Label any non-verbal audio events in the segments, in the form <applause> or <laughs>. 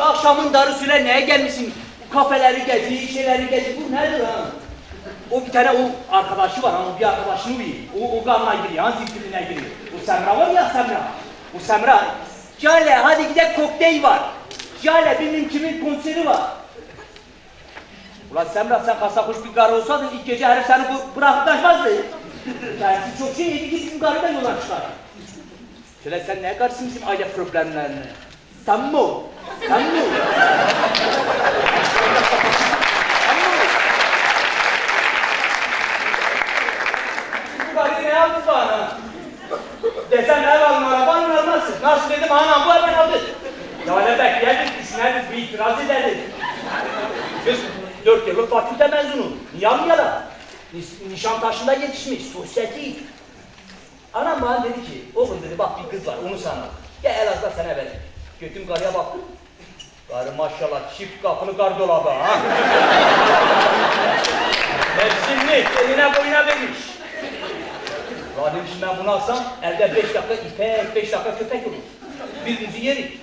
Akşamın darısıyla neye gelmişsin? Kafeleri gezi, şeyleri gezi. Bu nedir ha? O bir tane o arkadaşı var ama bir arkadaşını uyuyor. O, o kanına giriyor, ha zikirine giriyor. O Semra var ya Semra. O Semra. Cale hadi gidelim kokteyl var. Cale bilmem kimin konseri var. Ulan Semra sen kasa kuş bir karı olsaydın ilk gece herif seni bırakıp kaçmazdı. <laughs> Kendisi çok şey yedi karıyı da yola çıkar. Şöyle sen ne karşısın bizim aile problemlerine? Sen mi o? Sen mi o? Sen mi o? Bu ne yaptı bana? Desen ev alın araban mı almazsın? Nasıl dedim anam bu hemen aldı. Ya ne beklerdik, düşünerdik, bir itiraz ederdik. Kız dört yıllık fakülte mezunu. Niş- Nişantaşı'nda yetişmiş, sosyeti. Anam bana dedi ki, oğlum dedi bak bir kız var, onu sana. Gel Elazığ'da sana vereyim. Götüm karıya baktım. Karı maşallah çift kapılı gardolabı ha. <laughs> Mevsimlik, eline boyuna vermiş. Ya demişim ben bunu alsam, elde beş dakika ipek, beş dakika köpek olur. Birbirimizi yerik.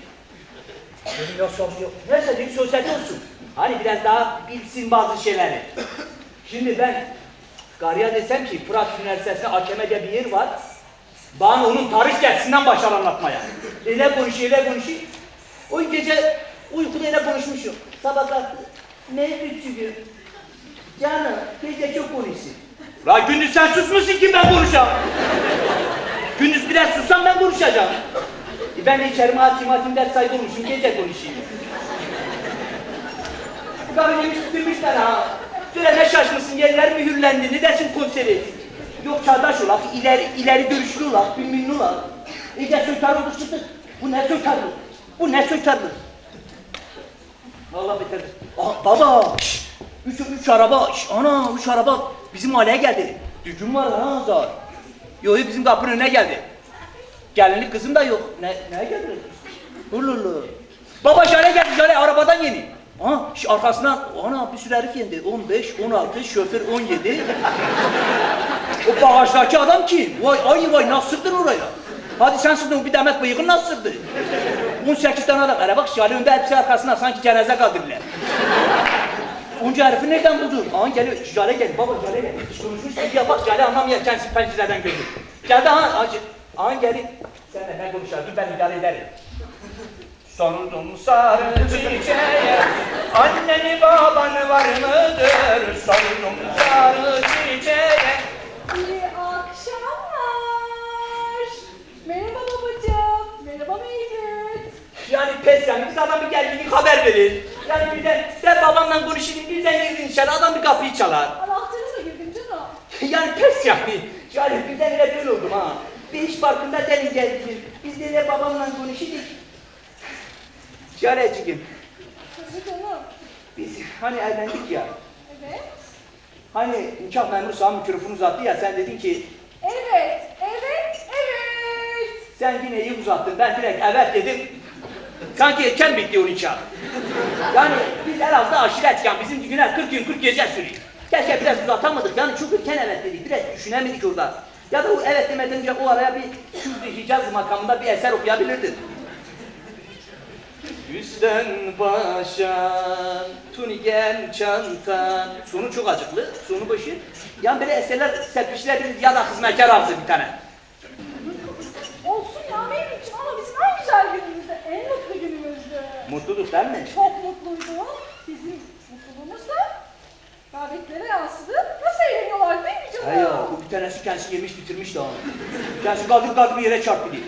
Dedim yok sorun yok. Neyse dedim sosyete olsun. Hani biraz daha bilsin bazı şeyleri. Şimdi ben Garya desem ki Fırat Üniversitesi'nde Akeme'de bir yer var. Bana onun tarih dersinden başlar anlatmaya. Öyle konuşuyor, öyle konuşuyor. O gece uykuda öyle konuşmuşum. Sabah kalktı. Ne küçüğüm. Canım gece çok konuşsun. La gündüz sen susmuşsun ki ben konuşacağım. gündüz biraz sussam ben konuşacağım. E ben de içerime atayım atayım ders olmuşum, gece konuşayım. Bu kadar yemiş bitirmişler ha. Şöyle ne şaşmışsın, yerler mühürlendi, ne dersin konseri? Yok çağdaş olak, ileri, ileri görüşlü olak, bilmem olak. İyice söker olduk çıktık. Bu ne sökerlik? Bu ne sökerlik? Vallahi bitirdi. Aa, baba, şşş, üç, üç araba, şşş, ana üç araba bizim mahalleye geldi. Düğün var ha zar. Yok bizim kapının önüne geldi. Gelinlik kızım da yok. Ne, ne geldi? Hululu. Baba şöyle geldi şöyle arabadan yeni. Ha, şu arkasından ana bir sürü herif yendi. 15, 16, şoför 17. o bağaçtaki adam kim? Vay ay vay nasıl sırdın oraya? Hadi sen sırdın bir demet bıyıkın nasıl sırdı? 18 tane adam. Hele bak şali önde hepsi arkasına sanki cenaze kaldırırlar. Onca herifi nereden buldun? Aa geliyor, Jale gel, baba Jale gel. Hiç konuşmuş gibi ya bak Jale anlamıyor kendisi pencereden gördü. Geldi ha, acı. Aa gel. Sen de ben konuşalım, ben idare ederim. Sordum sarı çiçeğe, anneni babanı var mıdır? Sordum sarı çiçeğe. İyi akşamlar. Merhaba babacığım. Merhaba Mevlüt. Yani pes yani, biz adam bir geldiğini haber verir. Yani birden, ben babamla konuşayım, birden girdin içeri, adam bir kapıyı çalar. Anahtarı da girdim canım. <laughs> Yani pes yani. Yani birden öyle böyle oldum ha. Bir iş parkında deli geldi. Biz de de babamla konuşuyorduk. Şareciğim, Tabii canım. biz hani evlendik ya. Evet. Hani nikah memuru sana mikrofonu uzattı ya sen dedin ki Evet. Evet. Evet. sen yine iyi uzattın ben direkt evet dedim. Sanki erken o nikah. Yani biz Elazığ'da aşiret yani bizim düğünler 40 gün 40 gece sürüyor. Keşke biraz uzatamadık yani çok erken evet dedik biraz düşünemedik orada. Ya da o evet demeden önce o araya bir Kürdü Hicaz makamında bir eser okuyabilirdin. Üstten başan, tunigen çantan. Sonu çok acıklı, sonu başı. Yani böyle eserler serpiştirebiliriz ya da hizmetkar arzu bir tane. Olsun ya Mevlüt'cüğüm ama bizim en güzel günümüzde, en mutlu Mutluluk değil mi? Çok mutluydu. Bizim mutluluğumuz da davetlere yansıdı. Nasıl eğleniyorlar değil mi canım? Ya, bu bir tanesi kendisi yemiş bitirmiş daha. Kendisi kaldır kaldır bir yere çarptı diye.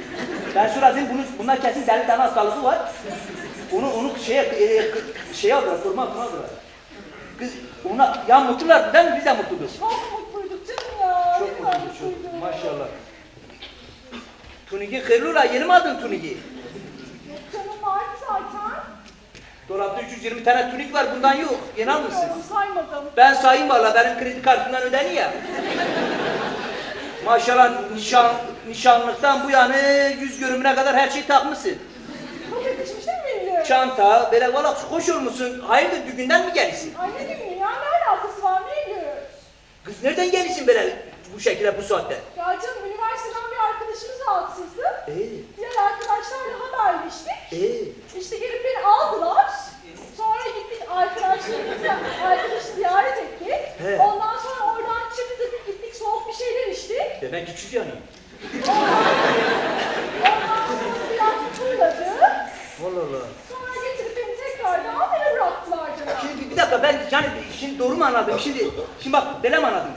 Ben sonra dedim bunu, bunlar kesin deli tane hastalığı var. Onu, onu şeye, e, şeye aldılar, koruma altına aldılar. Kız, ona, ya mutlular değil mi? Biz de mutluyuz. Çok mutluyduk canım ya. Çok mutluyuz, çok. mutluyduk. Maşallah. Tunigi hayırlı yeni mi aldın Tunigi? Dolapta 320 tane tunik var bundan yok. Almışsın. Bilmiyorum, saymadım. Ben sayayım valla benim kredi kartımdan ödeniyor ya. Maşallah nişan, nişanlıktan bu yana yüz görümüne kadar her şeyi takmışsın. Çok? Çanta, böyle valla hoş olmuşsun. Hayırdır düğünden mi gelirsin? Ay ne bileyim ya ne alakası var Eylül? Kız nereden gelirsin böyle bu şekilde bu saatte? Ya canım üniversiteden bir arkadaşımız rahatsızdı. Ee, Diğer arkadaşlarla haberleştik. ee. İşte gelip beni aldılar. Sonra gittik arkadaşlarımızla arkadaşı ziyaret ettik. He. Ondan sonra oradan çıktık gittik soğuk bir şeyler sonra biraz turladı. Allah Allah. Sonra getirip beni tekrardan eve bıraktılar canım. Şimdi bir- dakika ben yani şimdi doğru mu anladım? Şimdi şimdi bak böyle mi anladım?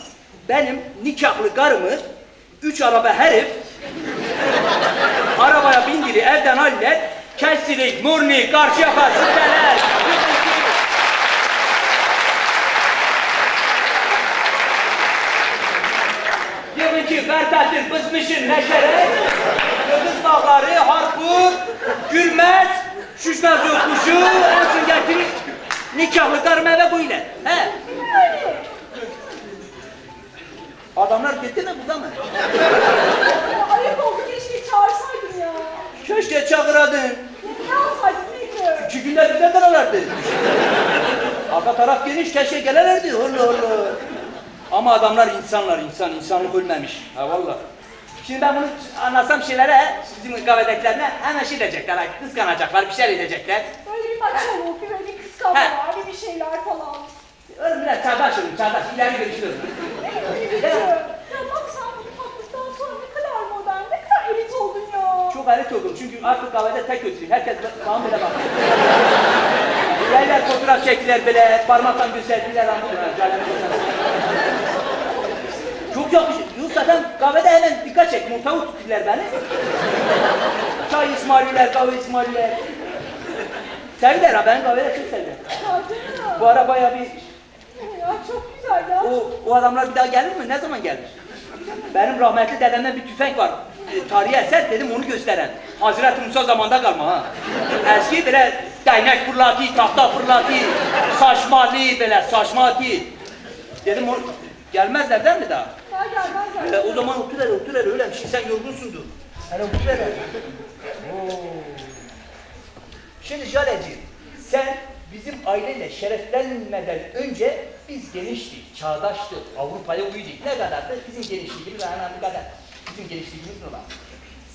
Benim nikahlı karımı üç araba herif arabaya bindiri evden hallet kestirik, murni, karşı yaka, Yığıncı, Bertatil, Bızmışın, Neşere, Yıldız Dağları, Harput, Gülmez, Şüşmez Yokuşu, Ersin Getirik, nikahlı karım eve bu ile. He. Adamlar gitti mi burada mı? Ya ayıp oldu keşke çağırsaydım ya. Keşke çağıradın. Ne alsaydım neydi? İki günde bize kalalardı. Arka taraf geniş keşke gelirlerdi. Allah Allah. Ama adamlar insanlar, insan, insanlık ölmemiş. Ha valla. Şimdi ben bunu anlatsam şeylere, bizim kahvedekilerine hemen şey diyecekler, kıskanacaklar, bir şeyler edecekler. Böyle bir maçoluk, bir böyle kıskanmalar, bir bir şeyler falan. Öyle biraz çağdaş olun, çağdaş, ileri. Ne ya bak sen bunu taktıktan sonra ne kadar modern, ne kadar elit oldun ya. Çok alet oldum çünkü artık kahvede tek götürüyor. Herkes bana böyle bak. <laughs> Yerler fotoğraf çektiler böyle, parmaktan gösterdiler ama Yakışır. Yok zaten kahvede hemen dikkat çek. Montağı tuttular beni. Çay İsmaililer, kahve İsmaililer. Sevdiler ha, ben kahvede çok canım. Bu ara bayağı bir... Ya çok güzel ya. O, o adamlar bir daha gelir mi? Ne zaman gelir? Benim rahmetli dedemden bir tüfek var. E, tarihi eser dedim onu gösteren. Hazreti Musa zamanda kalma ha. Eski böyle değnek fırlatı, tahta fırlatı, saçmalı böyle saçmalı. Dedim o gelmezler değil mi daha? Ya gelmez E, ya. o zaman otur hele otur hele öyle bir şey sen yorgunsundur. Hele otur hele. Şimdi Jaleciğim sen bizim aileyle şereflenmeden önce biz geniştik, çağdaştık, Avrupa'ya uyduk. Ne kadardı? Bizim genişliğimiz hemen bu kadar. Bizim genişliğimiz olan.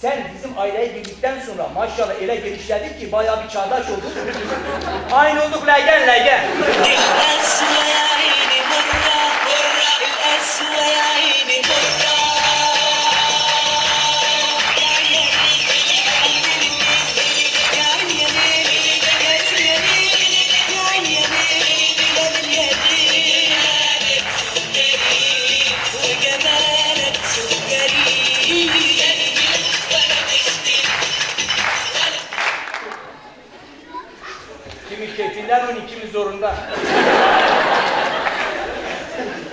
Sen bizim aileye girdikten sonra maşallah ele genişledik ki bayağı bir çağdaş olduk. Aynı olduk leygen leygen. Zorunda.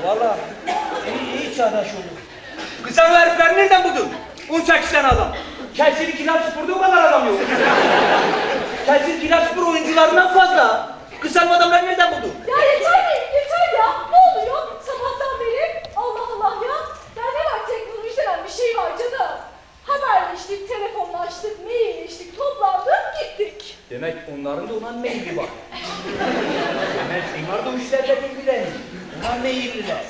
Valla iyi, iyi çağdaş olduk. Kısa herifler nereden buldun? 18 tane adam. Chelsea Kiraz Spor'da o kadar adam yok. Chelsea Kiraz Spor oyuncularından fazla. Kısa adamlar nereden buldun? Ya yeter mi? Yeter ya. Ne oluyor sabahtan beri? Allah Allah ya. Ya ne var teknoloji denen bir şey var canım. Haberleştik, telefonlaştık, mailleştik, toplandık, gittik. Demek onların da ona meyli var. Demek